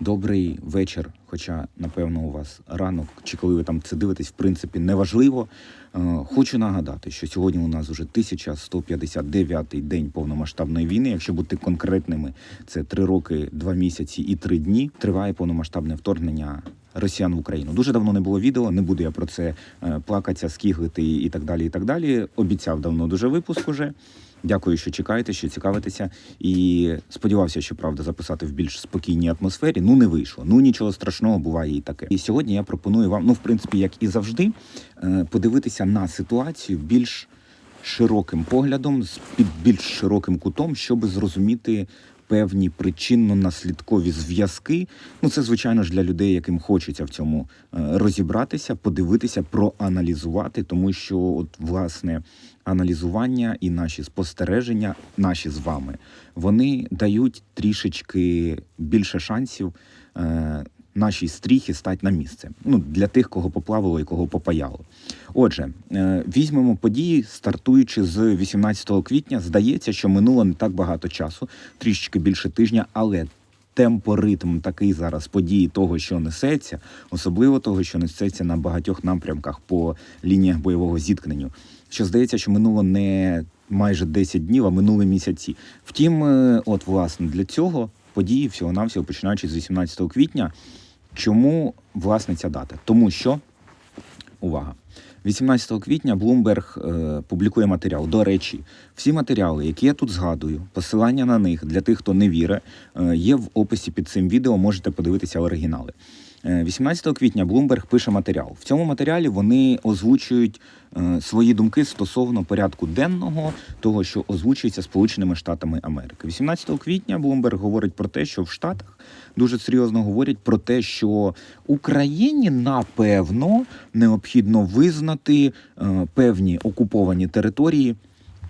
Добрий вечір. Хоча, напевно, у вас ранок, чи коли ви там це дивитесь, в принципі, неважливо. Е, Хочу нагадати, що сьогодні у нас вже 1159-й день повномасштабної війни. Якщо бути конкретними, це 3 роки, 2 місяці і 3 дні. Триває повномасштабне вторгнення росіян в Україну. Дуже давно не було відео, не буду я про це е, плакатися, скіглити і так далі. І так далі. Обіцяв давно дуже випуск уже. Дякую, що чекаєте, що цікавитеся. І сподівався, що правда записати в більш спокійній атмосфері. Ну не вийшло. Ну нічого страшного буває і таке. І сьогодні я пропоную вам, ну в принципі, як і завжди, е, подивитися на ситуацію більш широким поглядом, з під більш широким кутом, щоб зрозуміти. Певні причинно-наслідкові зв'язки. Ну, це звичайно ж для людей, яким хочеться в цьому е, розібратися, подивитися, проаналізувати, тому що, от, власне, аналізування і наші спостереження, наші з вами, вони дають трішечки більше шансів е, нашій стріхи стати на місце. Ну, для тих, кого поплавило і кого попаяло. Отже, е, візьмемо події, стартуючи з 18 квітня. Здається, що минуло не так багато часу, трішечки більше тижня, але темпоритм такий зараз події того, що несеться, особливо того, що несеться на багатьох напрямках по лініях бойового зіткнення. Що здається, що минуло не майже 10 днів, а минули місяці. Втім, е, от власне для цього події всього-навсього починаючи з 18 квітня. Чому власне ця дата? Тому що увага. 18 квітня Блумберг е, публікує матеріал. До речі, всі матеріали, які я тут згадую, посилання на них для тих, хто не вірить, е, є в описі під цим відео. Можете подивитися оригінали. Е, 18 квітня Bloomberg пише матеріал. В цьому матеріалі вони озвучують е, свої думки стосовно порядку денного, того, що озвучується Сполученими Штатами Америки. 18 квітня Bloomberg говорить про те, що в Штатах дуже серйозно говорять про те, що Україні напевно необхідно визнати е, певні окуповані території.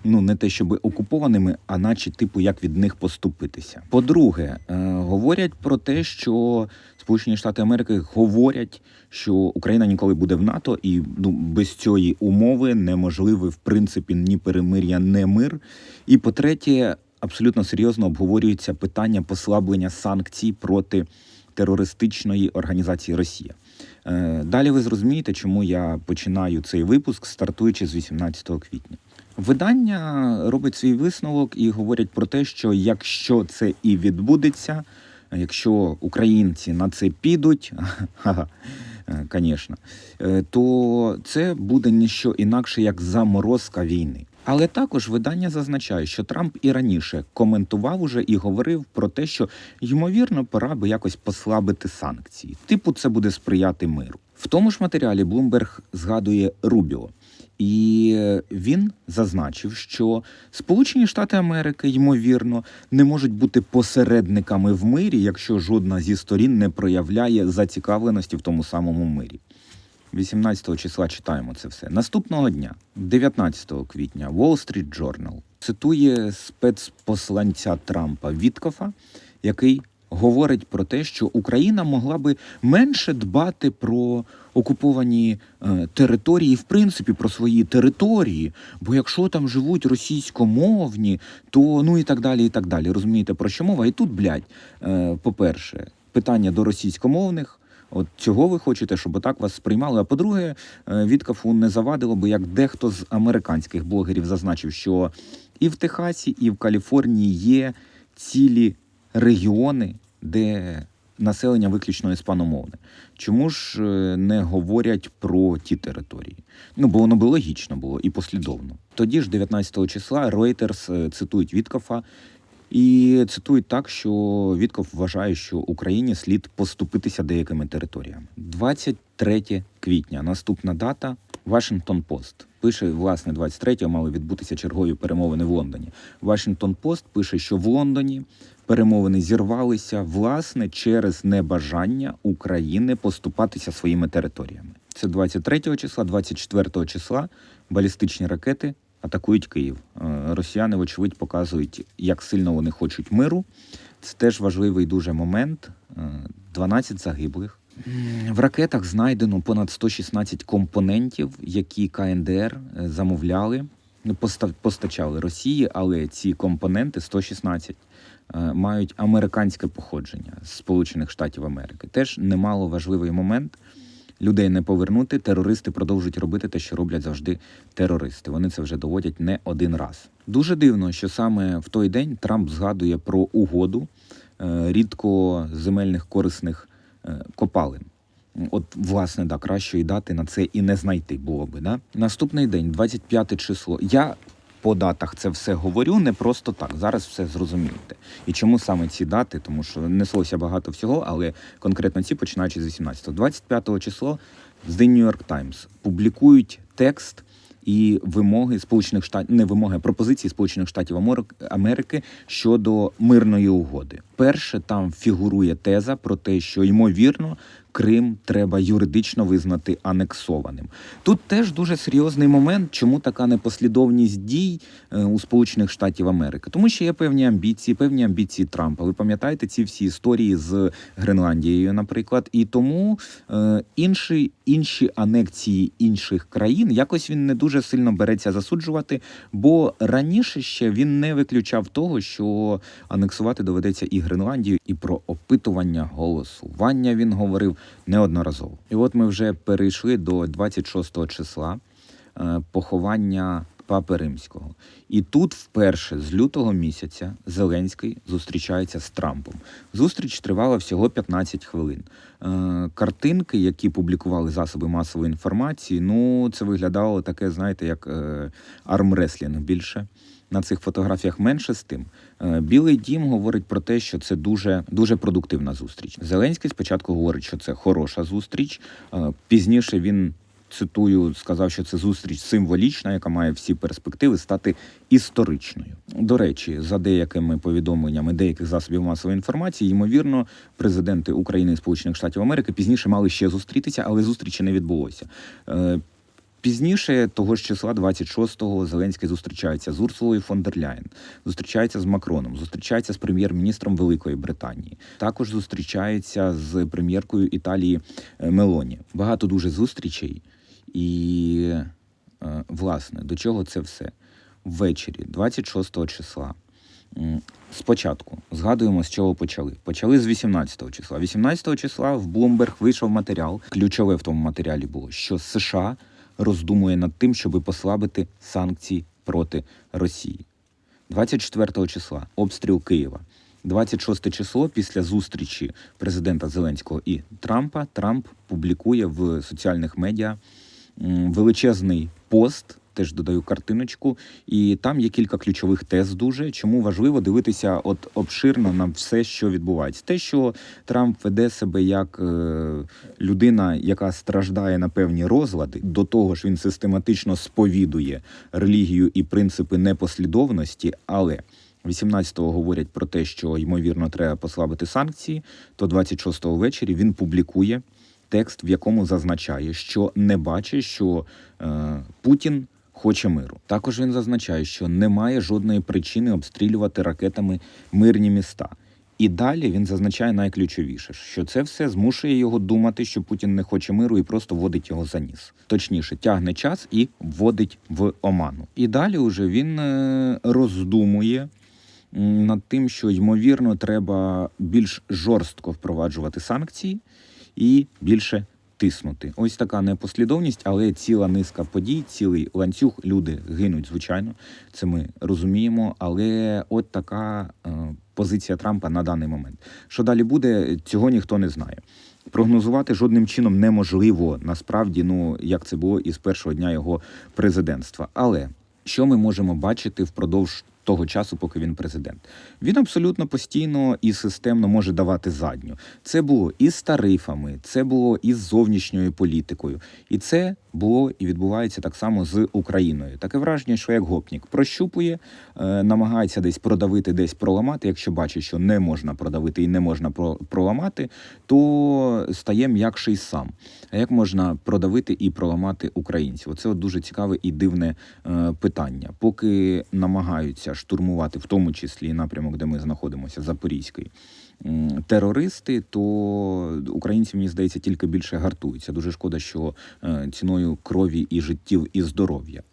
Ну, не те, щоб окупованими, а наче типу як від них поступитися. По-друге, е, говорять про те, що Сполучені Штати Америки говорять, що Україна ніколи буде в НАТО, і ну без цієї умови неможливе в принципі ні перемир'я, ні мир. І по-третє, абсолютно серйозно обговорюється питання послаблення санкцій проти терористичної організації Росія. Е, Далі ви зрозумієте, чому я починаю цей випуск, стартуючи з 18 квітня. Видання робить свій висновок і говорять про те, що якщо це і відбудеться, якщо українці на це підуть, е, звісно, е, то це буде ніщо інакше як заморозка війни. Але також видання зазначає, що Трамп і раніше коментував уже і говорив про те, що ймовірно пора би якось послабити санкції. Типу, це буде сприяти миру. В тому ж матеріалі Bloomberg згадує Рубіо. І він зазначив, що Сполучені Штати Америки ймовірно не можуть бути посередниками в мирі, якщо жодна зі сторін не проявляє зацікавленості в тому самому мирі. 18 числа читаємо це все. Наступного дня, 19 квітня, Wall Street Journal цитує спецпосланця Трампа Віткофа, який говорить про те, що Україна могла би менше дбати про окуповані е, території, в принципі, про свої території. Бо якщо там живуть російськомовні, то ну і так далі, і так далі. Розумієте, про що мова? І тут, блядь, е, по-перше, питання до російськомовних. От цього ви хочете, щоб отак вас сприймали. А по-друге, е, Віткафу не завадило би, як дехто з американських блогерів зазначив, що і в Техасі, і в Каліфорнії є цілі регіони, де населення виключно іспаномовне. Чому ж е, не говорять про ті території? Ну бо воно би логічно було і послідовно. Тоді ж, 19 числа, Reuters е, цитують Віткафа. І цитують так, що Вітков вважає, що Україні слід поступитися деякими територіями. 23 квітня, наступна дата. Вашингтон Пост пише, власне, 23-го мали відбутися чергові перемовини в Лондоні. Вашингтон Пост пише, що в Лондоні перемовини зірвалися власне через небажання України поступатися своїми територіями. Це 23 числа, 24 числа балістичні ракети атакують Київ. Е, Росіяни, вочевидь, показують, як сильно вони хочуть миру. Це теж важливий дуже момент. Е, 12 загиблих. В ракетах знайдено понад 116 компонентів, які КНДР е, замовляли, ну, постачали Росії, але ці компоненти 116 е, мають американське походження з Сполучених Штатів Америки. Теж немало важливий момент. Людей не повернути, терористи продовжують робити те, що роблять завжди терористи. Вони це вже доводять не один раз. Дуже дивно, що саме в той день Трамп згадує про угоду е, рідкоземельних корисних е, копалин. От, власне, да, кращої дати на це і не знайти було би. Да? Наступний день, 25 число. Я по датах це все говорю не просто так. Зараз все зрозумієте. І чому саме ці дати? Тому що неслося багато всього, але конкретно ці починаючи з 18 25 число The New York Times публікують текст і вимоги Сполучених Штатів, не вимоги, а пропозиції Сполучених Штатів Америки щодо мирної угоди. Перше там фігурує теза про те, що ймовірно Крим треба юридично визнати анексованим. Тут теж дуже серйозний момент, чому така непослідовність дій е, у Сполучених Штатів Америки, тому що є певні амбіції, певні амбіції Трампа. Ви пам'ятаєте ці всі історії з Гренландією, наприклад, і тому е, інші, інші анексії інших країн якось він не дуже сильно береться засуджувати, бо раніше ще він не виключав того, що анексувати доведеться і Гренландію, і про опитування голосування він говорив неодноразово. І от ми вже перейшли до 26 числа е, поховання Папи Римського. І тут вперше з лютого місяця Зеленський зустрічається з Трампом. Зустріч тривала всього 15 хвилин. Е, картинки, які публікували засоби масової інформації, ну це виглядало таке, знаєте, як е, армреслінг більше. На цих фотографіях менше з тим. Е, Білий дім говорить про те, що це дуже дуже продуктивна зустріч. Зеленський спочатку говорить, що це хороша зустріч. Е, Пізніше він цитую, сказав, що це зустріч символічна, яка має всі перспективи стати історичною. До речі, за деякими повідомленнями деяких засобів масової інформації, ймовірно, президенти України і Сполучених Штатів Америки пізніше мали ще зустрітися, але зустрічі не відбулося. Е, Пізніше того ж числа, 26-го, Зеленський зустрічається з Урсулою фон дер Ляєн, зустрічається з Макроном, зустрічається з прем'єр-міністром Великої Британії. Також зустрічається з прем'єркою Італії е, Мелоні. Багато дуже зустрічей. І, е, власне, до чого це все? Ввечері, 26 числа. Спочатку згадуємо, з чого почали. Почали з 18 числа. 18 числа в Bloomberg вийшов матеріал. Ключове в тому матеріалі було, що США роздумує над тим, щоб послабити санкції проти Росії. 24 числа обстріл Києва. 26 число після зустрічі президента Зеленського і Трампа Трамп публікує в соціальних медіа величезний пост. Теж додаю картиночку, і там є кілька ключових тез. Дуже чому важливо дивитися от обширно на все, що відбувається. Те, що Трамп веде себе як е, людина, яка страждає на певні розлади, до того ж він систематично сповідує релігію і принципи непослідовності, але 18-го говорять про те, що ймовірно треба послабити санкції, то 26-го ввечері він публікує текст, в якому зазначає, що не бачить, що е, Путін хоче миру. Також він зазначає, що немає жодної причини обстрілювати ракетами мирні міста. І далі він зазначає найключовіше, що це все змушує його думати, що Путін не хоче миру і просто вводить його за ніс. Точніше, тягне час і вводить в оману. І далі уже він е, роздумує над тим, що ймовірно треба більш жорстко впроваджувати санкції і більше тиснути. Ось така непослідовність, але ціла низка подій, цілий ланцюг. Люди гинуть, звичайно, це ми розуміємо. Але от така е, позиція Трампа на даний момент. Що далі буде, цього ніхто не знає. Прогнозувати жодним чином неможливо насправді, ну як це було із першого дня його президентства. Але що ми можемо бачити впродовж того часу, поки він президент? Він абсолютно постійно і системно може давати задню. Це було і з тарифами, це було і з зовнішньою політикою, і це було і відбувається так само з Україною. Таке враження, що як гопнік прощупує, е, намагається десь продавити, десь проламати. Якщо бачить, що не можна продавити і не можна проламати, то стає м'якший сам. А як можна продавити і проламати українців? Оце от дуже цікаве і дивне е, питання. Поки намагаються штурмувати, в тому числі напрямок, де ми знаходимося, Запорізький. Терористи, то українці, мені здається, тільки більше гартуються. Дуже шкода, що е, ціною крові і життів і здоров'я.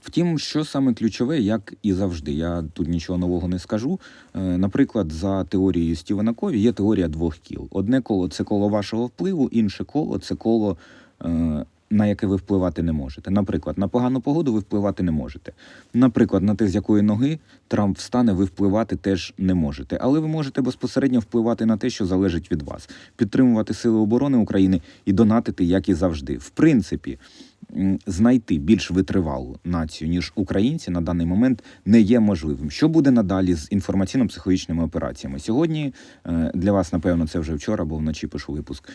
Втім, що саме ключове, як і завжди, я тут нічого нового не скажу. Е, Наприклад, за теорією Стівена Кові є теорія двох кіл. Одне коло це коло вашого впливу, інше коло це коло. На яке ви впливати не можете. Наприклад, на погану погоду ви впливати не можете. Наприклад, на те, з якої ноги Трамп встане, ви впливати теж не можете. Але ви можете безпосередньо впливати на те, що залежить від вас, підтримувати сили оборони України і донатити, як і завжди. В принципі, знайти більш витривалу націю ніж українці на даний момент не є можливим. Що буде надалі з інформаційно-психологічними операціями? Сьогодні е, для вас, напевно, це вже вчора, бо вночі пишу випуск.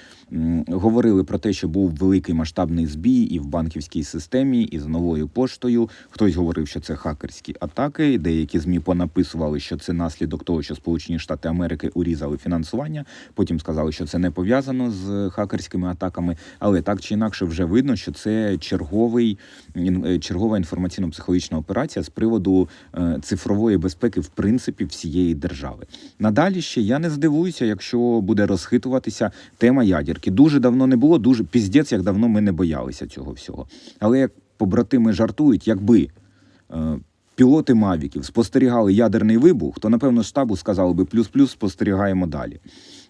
Говорили про те, що був великий масштабний збій і в банківській системі, і з новою поштою. Хтось говорив, що це хакерські атаки. Деякі змі понаписували, що це наслідок того, що Сполучені Штати Америки урізали фінансування. Потім сказали, що це не пов'язано з хакерськими атаками, але так чи інакше вже видно, що це черговий е, чергова інформаційно-психологічна операція з приводу е, цифрової безпеки, в принципі, всієї держави. Надалі ще я не здивуюся, якщо буде розхитуватися тема ядерки. Дуже давно не було, дуже піздець, як давно ми не боялися цього всього. Але як побратими жартують, якби. е, Пілоти Мавіків спостерігали ядерний вибух, то напевно штабу сказали би плюс-плюс, спостерігаємо далі.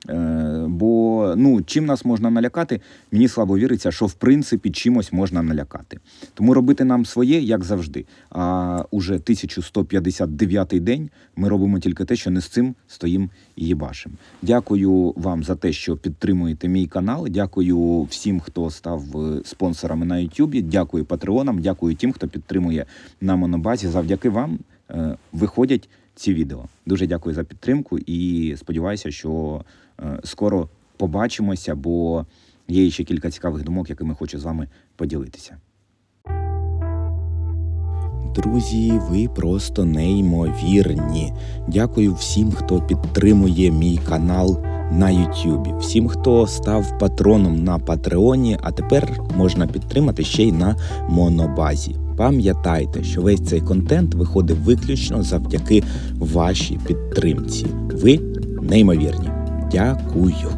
Е, бо ну, чим нас можна налякати, мені слабо віриться, що в принципі чимось можна налякати. Тому робити нам своє, як завжди. А уже 1159 день ми робимо тільки те, що не з цим стоїм і їбашим. Дякую вам за те, що підтримуєте мій канал. Дякую всім, хто став е, спонсорами на YouTube. Дякую патреонам, дякую тим, хто підтримує на монобазі. Завдяки вам е, виходять ці відео. Дуже дякую за підтримку і сподіваюся, що е, скоро побачимося, бо є ще кілька цікавих думок, якими хочу з вами поділитися. Друзі, ви просто неймовірні. Дякую всім, хто підтримує мій канал на Ютубі, всім, хто став патроном на Патреоні, а тепер можна підтримати ще й на Монобазі. Пам'ятайте, що весь цей контент виходить виключно завдяки вашій підтримці. Ви неймовірні. Дякую.